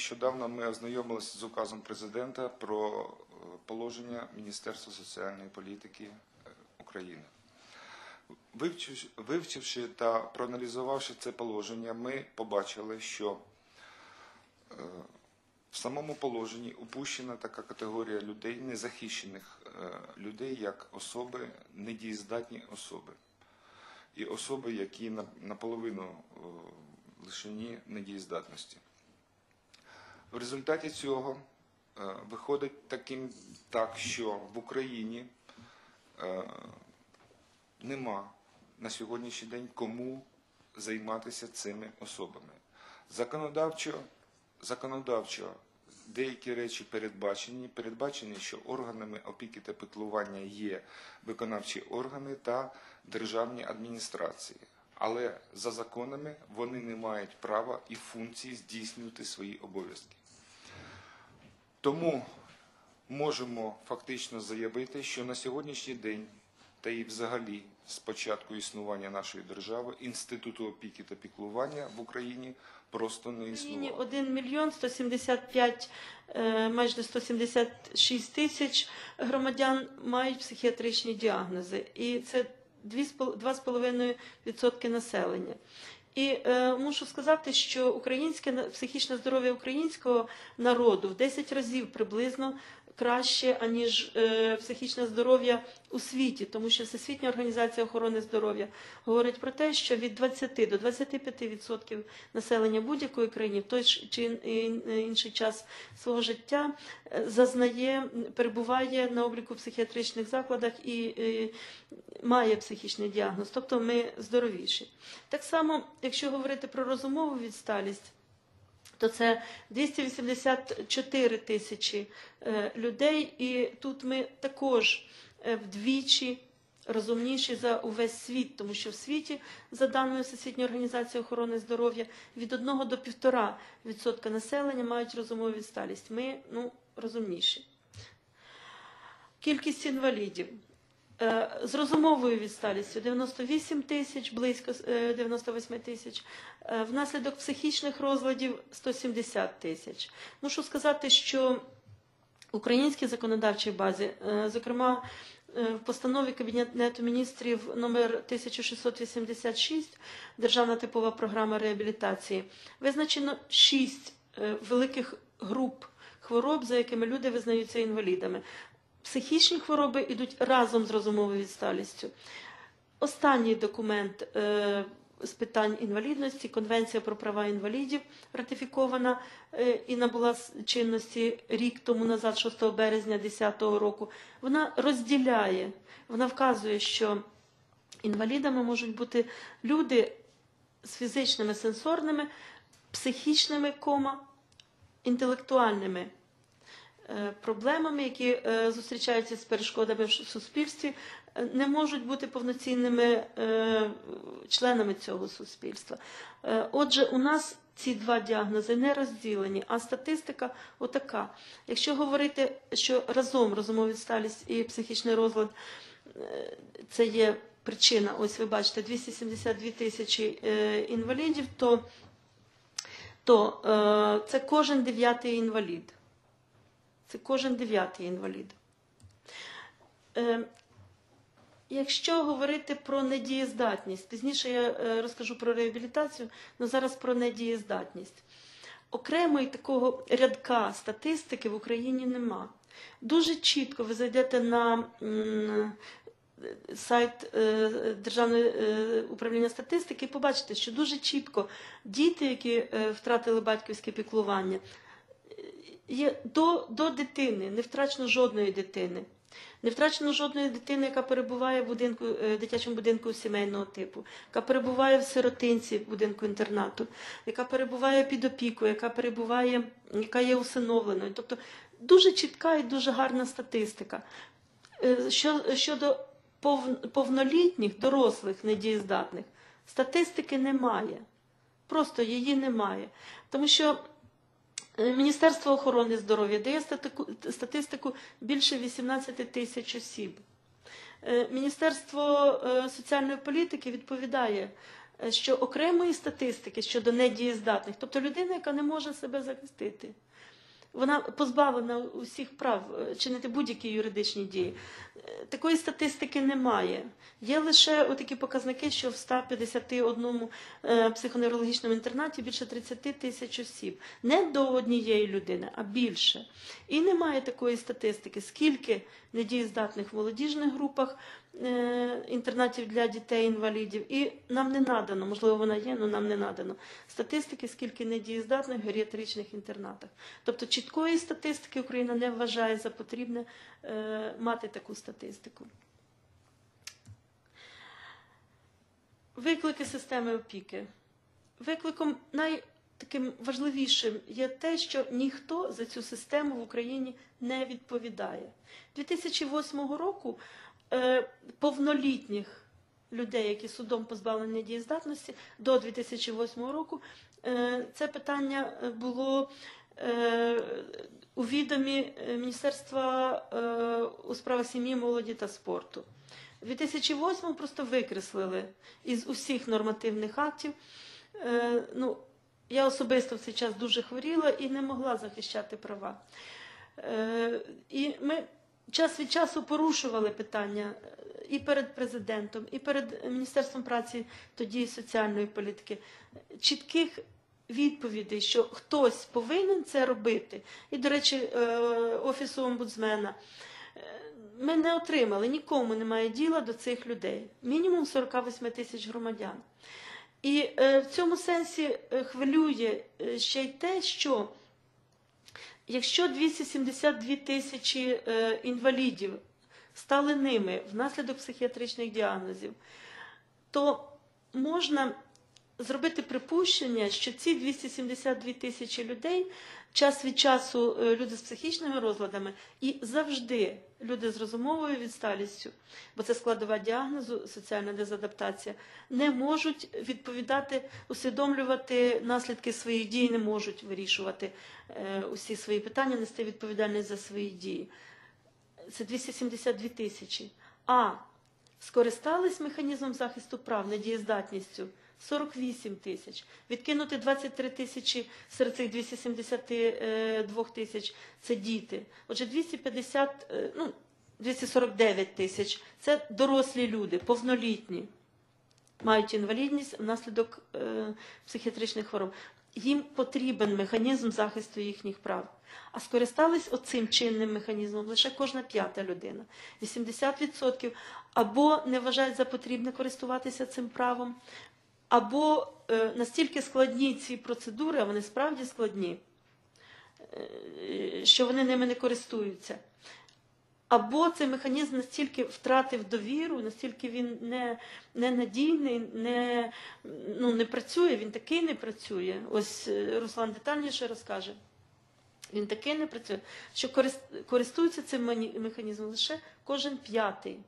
Нещодавно ми ознайомилися з указом президента про е, положення Міністерства соціальної політики е, України. Вивчивши, та проаналізувавши це положення, ми побачили, що е, в самому положенні упущена така категорія людей, незахищених людей, як особи, недієздатні особи. І особи, які наполовину лишені недієздатності. В результаті цього е, виходить таким так, що в Україні е, нема на сьогоднішній день кому займатися цими особами. Законодавчо, законодавчо деякі речі передбачені. Передбачені, що органами опіки та піклування є виконавчі органи та державні адміністрації. Але за законами вони не мають права і функції здійснювати свої обов'язки. Тому можемо фактично заявити, що на сьогоднішній день та і взагалі з початку існування нашої держави інституту опіки та піклування в Україні просто не В Україні 1 мільйон 175, е, майже 176 тисяч громадян мають психіатричні діагнози. І це 2,5% населення. І е, мушу сказати, що українське психічне здоров'я українського народу в 10 разів приблизно краще, аніж е, психічне здоров'я у світі, тому що Всесвітня організація охорони здоров'я говорить про те, що від 20 до 25% населення будь-якої країни в той чи інший час свого життя е, зазнає, перебуває на обліку в психіатричних закладах і е, має психічний діагноз, тобто ми здоровіші. Так само, якщо говорити про розумову відсталість, то це 284 тисячі е, людей, і тут ми також е, вдвічі розумніші за увесь світ, тому що в світі, за даними Всесвітньої організації охорони здоров'я, від 1 до 1,5% відсотка населення мають розумову відсталість. Ми ну, розумніші. Кількість інвалідів. Е, З розумовою відсталістю 98 тисяч, близько е, 98 тисяч. Е, Внаслідок психічних розладів 170 тисяч. Мушу сказати, що в українській законодавчій базі, е, зокрема е, в постанові Кабінету міністрів номер 1686 Державна типова програма реабілітації, визначено шість е, великих груп хвороб, за якими люди визнаються інвалідами. Психічні хвороби йдуть разом з розумовою відсталістю. Останній документ е, з питань інвалідності, Конвенція про права інвалідів, ратифікована е, і набула чинності рік тому назад, 6 березня 2010 року. Вона розділяє, вона вказує, що інвалідами можуть бути люди з фізичними сенсорними, психічними кома, інтелектуальними проблемами, які е, зустрічаються з перешкодами в суспільстві, е, не можуть бути повноцінними е, членами цього суспільства. Е, Отже, у нас ці два діагнози не розділені, а статистика отака. Якщо говорити, що разом розумова відсталість і психічний розлад е, це є причина, ось ви бачите, 272 тисячі е, інвалідів, то, то е, це кожен дев'ятий інвалід. Це кожен дев'ятий інвалід. Е, Якщо говорити про недієздатність, пізніше я е, розкажу про реабілітацію, але зараз про недієздатність. Окремої такого рядка статистики в Україні нема. Дуже чітко ви зайдете на сайт е, Державного управління статистики і побачите, що дуже чітко діти, які втратили батьківське піклування, є до, до дитини, не втрачено жодної дитини. Не втрачено жодної дитини, яка перебуває в будинку, е, дитячому будинку сімейного типу, яка перебуває в сиротинці в будинку інтернату, яка перебуває під опікою, яка перебуває, яка є усиновленою. Тобто дуже чітка і дуже гарна статистика. Е, Що, щодо пов- повнолітніх, дорослих, недієздатних, статистики немає. Просто її немає. Тому що Міністерство охорони здоров'я дає статистику більше 18 тисяч осіб. Е, Міністерство е, соціальної політики відповідає е, що окремої статистики щодо недієздатних, тобто людина, яка не може себе захистити, вона позбавлена усіх прав е, чинити будь-які юридичні дії. Е, Такої статистики немає. Є лише такі показники, що в 151 е, психоневрологічному інтернаті більше 30 тисяч осіб. Не до однієї людини, а більше. І немає такої статистики, скільки недієздатних в молодіжних групах інтернатів для дітей-інвалідів. І нам не надано, можливо, вона є, але нам не надано статистики, скільки недієздатних в геріатричних інтернатах. Тобто чіткої статистики Україна не вважає за потрібне е, мати таку статистику. Виклики системи опіки. Викликом най таким важливішим є те, що ніхто за цю систему в Україні не відповідає. 2008 року е, повнолітніх людей, які судом позбавлені дієздатності, до 2008 року е, це питання е, було е, у відомі е, Міністерства е, у справах сім'ї, молоді та спорту. У 2008 просто викреслили із усіх нормативних актів. Е, ну, я особисто в цей час дуже хворіла і не могла захищати права. Е, і ми час від часу порушували питання е, і перед президентом, і перед Міністерством праці тоді і соціальної політики. Чітких відповідей, що хтось повинен це робити. І, до речі, е, офісу омбудсмена. Е, Ми не отримали, нікому немає діла до цих людей. Мінімум 48 тисяч громадян. І в цьому сенсі хвилює ще й те, що якщо 272 тисячі е, інвалідів стали ними внаслідок психіатричних діагнозів, то можна зробити припущення, що ці 272 тисячі людей час від часу е, люди з психічними розладами і завжди люди з розумовою відсталістю, бо це складова діагнозу, соціальна дезадаптація, не можуть відповідати, усвідомлювати наслідки своїх дій, не можуть вирішувати е, усі свої питання, нести відповідальність за свої дії. Це 272 тисячі. А скористались механізмом захисту прав недієздатністю 48 тисяч. Відкинути 23 тисячі серед цих 272 тисяч це діти. Отже, 250, е, ну, 249 тисяч це дорослі люди, повнолітні, мають інвалідність внаслідок е, психіатричних хвороб. Їм потрібен механізм захисту їхніх прав. А скористались оцим чинним механізмом лише кожна п'ята людина. 80% або не вважають за потрібне користуватися цим правом, або е, настільки складні ці процедури, а вони справді складні, е, що вони ними не користуються. Або цей механізм настільки втратив довіру, настільки він не, ненадійний, не, ну, не працює, він такий не працює. Ось е, Руслан детальніше розкаже. Він такий не працює, що користується цим механізмом лише кожен п'ятий.